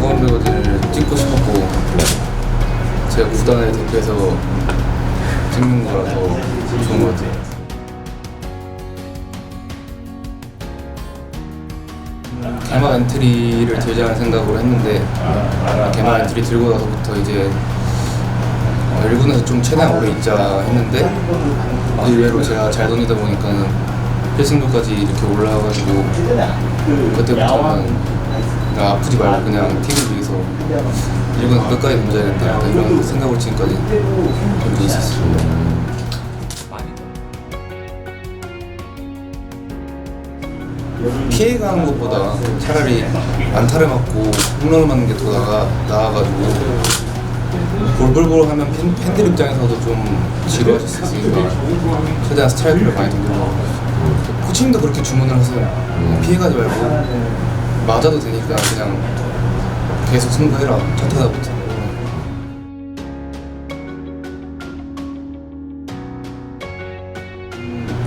유건 배우들을 찍고 싶었고 네. 제가 구단을 대표해서 찍는 거라서 좋은 것 같아요. 개막 엔트리를 들자는 생각으로 했는데 개막 엔트리 들고 나서부터 이제 1군에서 좀 최대한 오래 있자 했는데 그 의외로 제가 잘 던지다 보니까 필승도까지 이렇게 올라와가지고 그때부터는 나 아프지 말고 그냥 팀을 위해서 1군 끝까지 던져야 된다. 약간 이런 생각으로 지금까지 던지고 있었어요. 피해가는 것보다 차라리 안타를 맞고 홈런을 맞는 게 더 나아, 나아가지고 볼볼볼 하면 팬, 팬들 입장에서도 좀 지루하실 수 있으니까 최대한 스트라이크를 많이 던져서. 코치님도 그렇게 주문을 하세요. 피해가지 말고 맞아도 되니까 그냥 계속 승부해라. 첫 타자부터.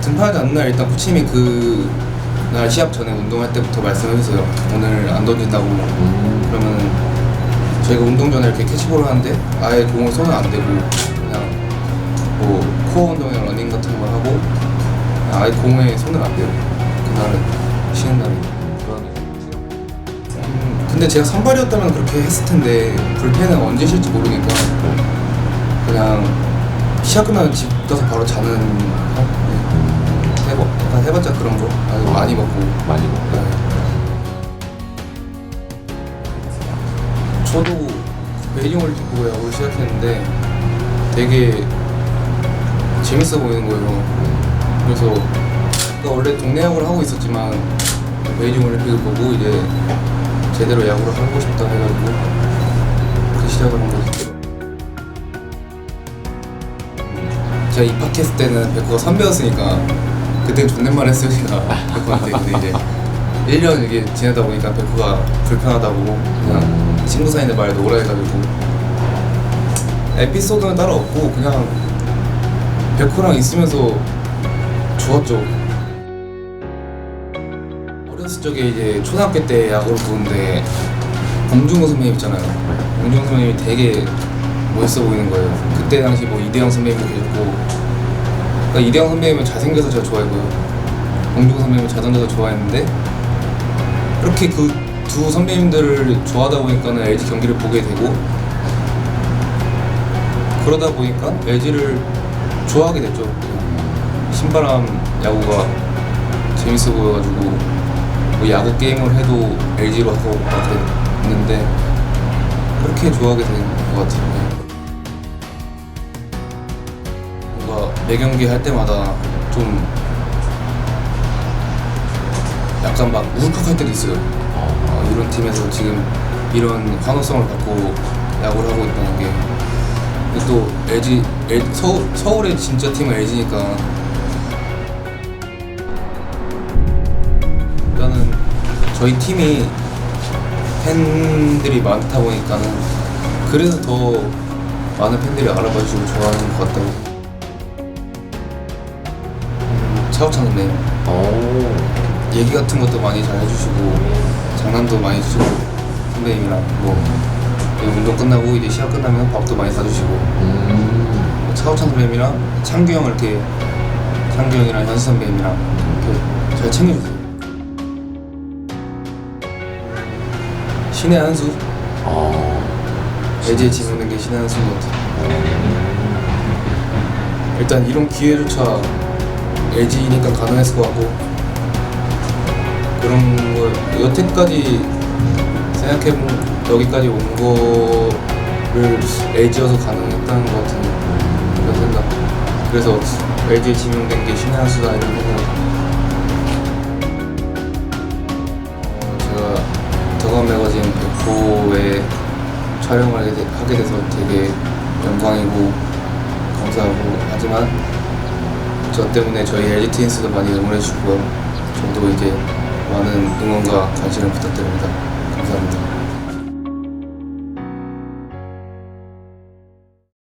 등판하지 않는 날 일단 코치님이 그 날 시합 전에 운동할 때부터 말씀해 주세요. 오늘 안 던진다고. 그러면 저희가 운동 전에 이렇게 캐치볼을 하는데 아예 공을 손을 안 대고 그냥 뭐 코어 운동이나 러닝 같은 걸 하고 아예 공에 손을 안 대고 그날은 쉬는 날이 음, 근데 제가 선발이었다면 그렇게 했을 텐데 불펜은 언제 쉴지 모르니까 그냥 끝나면 집 가서 바로 자는 어? 네. 해봐, 약간 해봤자 그런 거 아니, 많이 먹고 많이 먹고. 네. 저도 베이징 올림픽 보고 야구를 시작했는데 되게 재밌어 보이는 거예요. 그래서 원래 동네 야구를 하고 있었지만 베이징 올림픽을 보고 이제 제대로 야구를 하고 싶다 해가지고 그 시작을 한 거죠. 제가 입학했을 때는 백호가 선배였으니까 그때 존댓말 했으니까 백호한테. 근데 이제 1년 이게 지내다 보니까 백호가 불편하다고 그냥 친구 사이인데 말 놓으라 해가지고 에피소드는 따로 없고 그냥 백호랑 있으면서 좋았죠 어렸을 적에 이제 초등학교 때 야구를 보는데 봉중호 선배님 있잖아요. 봉중호 선배님이 되게 멋있어 보이는 거예요. 그때 당시 뭐 이대영 선배님도 계셨고. 그러니까 이대영 선배님은 잘생겨서 제가 좋아했고요. 봉중호 선배님은 잘 던져서 좋아했는데 그렇게 그 두 선배님들을 좋아하다 보니까는 LG 경기를 보게 되고 그러다 보니까 LG를 좋아하게 됐죠. 신바람 야구가 재밌어 보여가지고 뭐 야구 게임을 해도 LG로 하고 그렇게 했는데 그렇게 좋아하게 된 것 같아요. 뭔가 매 경기 할 때마다 좀 약간 막 울컥할 때도 있어요. 어, 이런 팀에서 지금 이런 환호성을 받고 야구를 하고 있다는 게. 또 LG, 서울, 서울의 진짜 팀은 LG니까. 저희 팀이 팬들이 많다 보니까는 그래서 더 많은 팬들이 알아봐 주고 좋아하는 것 같다고. 음, 차우찬 선배님. 오. 얘기 같은 것도 많이 잘 해주시고 장난도 많이 해주시고 선배님이랑 뭐 운동 끝나고 이제 시합 끝나면 밥도 많이 사주시고 음. 차우찬 선배님이랑 창규 형 이렇게 창규 형이랑 현수 선배님이랑 이렇게 잘 챙겨주세요 신의 한수. 어. LG에 지명된 게 신의 한수인 것 같아요. 일단 이런 기회조차 LG니까 가능했을 것 같고 그런 거 여태까지 생각해보면 여기까지 온 거를 LG여서 가능했다는 것 같은 그런 생각. 그래서 LG에 지명된 게 신의 한 수다 이런 생각 더건 매거진 100호에 촬영을 하게 돼서 되게 영광이고 감사하고 하지만 저 때문에 저희 LG 트윈스도 많이 응원해 주고요. 저도 이제 많은 응원과 관심을 부탁드립니다. 감사합니다.